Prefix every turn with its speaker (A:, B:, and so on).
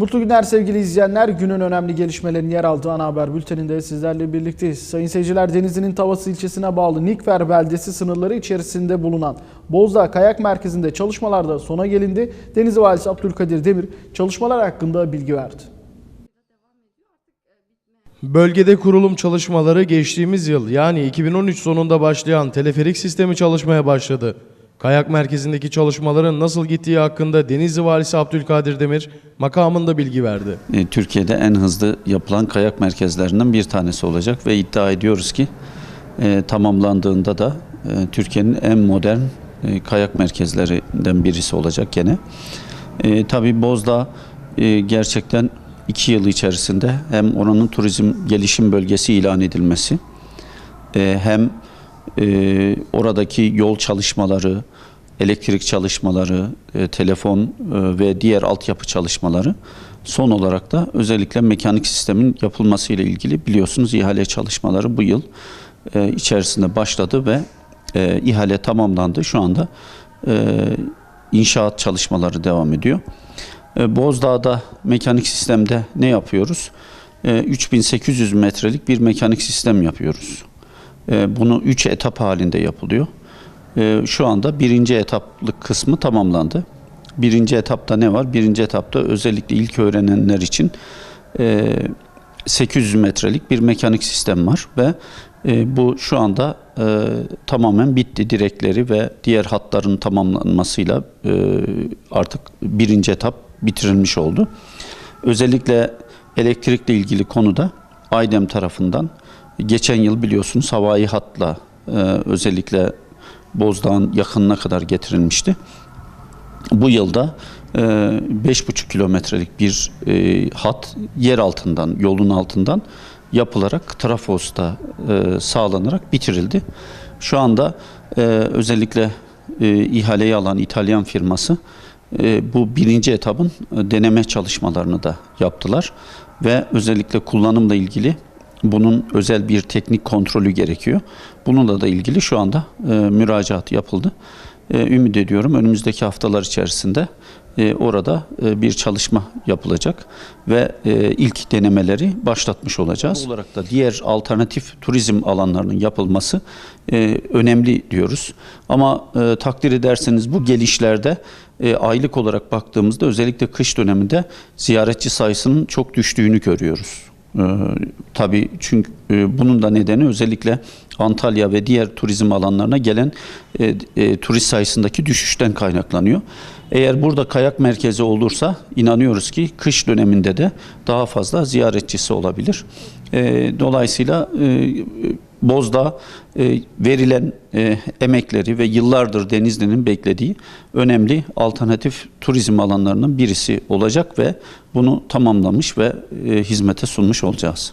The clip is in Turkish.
A: Mutlu günler sevgili izleyenler. Günün önemli gelişmelerinin yer aldığı ana haber bülteninde sizlerle birlikteyiz. Sayın seyirciler Denizli'nin Tavası ilçesine bağlı Nikfer beldesi sınırları içerisinde bulunan Bozdağ Kayak Merkezi'nde çalışmalarda sona gelindi. Denizli Valisi Abdülkadir Demir çalışmalar hakkında bilgi verdi.
B: Bölgede kurulum çalışmaları geçtiğimiz yıl yani 2013 sonunda başlayan teleferik sistemi çalışmaya başladı. Kayak merkezindeki çalışmaların nasıl gittiği hakkında Denizli Valisi Abdülkadir Demir makamında bilgi verdi.
C: E, Türkiye'de en hızlı yapılan kayak merkezlerinden bir tanesi olacak ve iddia ediyoruz ki e, tamamlandığında da e, Türkiye'nin en modern e, kayak merkezlerinden birisi olacak gene. E, Tabii Bozdağ e, gerçekten iki yıl içerisinde hem oranın turizm gelişim bölgesi ilan edilmesi e, hem e, oradaki yol çalışmaları, elektrik çalışmaları, e, telefon e, ve diğer altyapı çalışmaları son olarak da özellikle mekanik sistemin yapılması ile ilgili biliyorsunuz ihale çalışmaları bu yıl e, içerisinde başladı ve e, ihale tamamlandı. Şu anda e, inşaat çalışmaları devam ediyor. E, Bozdağ'da mekanik sistemde ne yapıyoruz? E, 3800 metrelik bir mekanik sistem yapıyoruz. E, Bunu 3 etap halinde yapılıyor. E, Şu anda birinci etaplık kısmı tamamlandı. Birinci etapta ne var? Birinci etapta özellikle ilk öğrenenler için e, 800 metrelik bir mekanik sistem var ve e, bu şu anda e, tamamen bitti. Direkleri ve diğer hatların tamamlanmasıyla e, artık birinci etap bitirilmiş oldu. Özellikle elektrikle ilgili konuda Aydem tarafından geçen yıl biliyorsunuz havai hatla e, özellikle Bozdağ'ın yakınına kadar getirilmişti. Bu yılda e, 5,5 kilometrelik bir e, hat yer altından, yolun altından yapılarak trafosta e, sağlanarak bitirildi. Şu anda e, özellikle e, ihaleyi alan İtalyan firması e, bu birinci etabın e, deneme çalışmalarını da yaptılar ve özellikle kullanımla ilgili bunun özel bir teknik kontrolü gerekiyor. Bununla da ilgili şu anda e, müracaat yapıldı. E, ümit ediyorum önümüzdeki haftalar içerisinde e, orada e, bir çalışma yapılacak ve e, ilk denemeleri başlatmış olacağız. Olarak da diğer alternatif turizm alanlarının yapılması e, önemli diyoruz. Ama e, takdir ederseniz bu gelişlerde e, aylık olarak baktığımızda özellikle kış döneminde ziyaretçi sayısının çok düştüğünü görüyoruz. Ee, tabii çünkü e, bunun da nedeni özellikle Antalya ve diğer turizm alanlarına gelen e, e, turist sayısındaki düşüşten kaynaklanıyor. Eğer burada kayak merkezi olursa inanıyoruz ki kış döneminde de daha fazla ziyaretçisi olabilir. Dolayısıyla e, Bozdağ e, verilen e, emekleri ve yıllardır Denizli'nin beklediği önemli alternatif turizm alanlarının birisi olacak ve bunu tamamlamış ve e, hizmete sunmuş olacağız.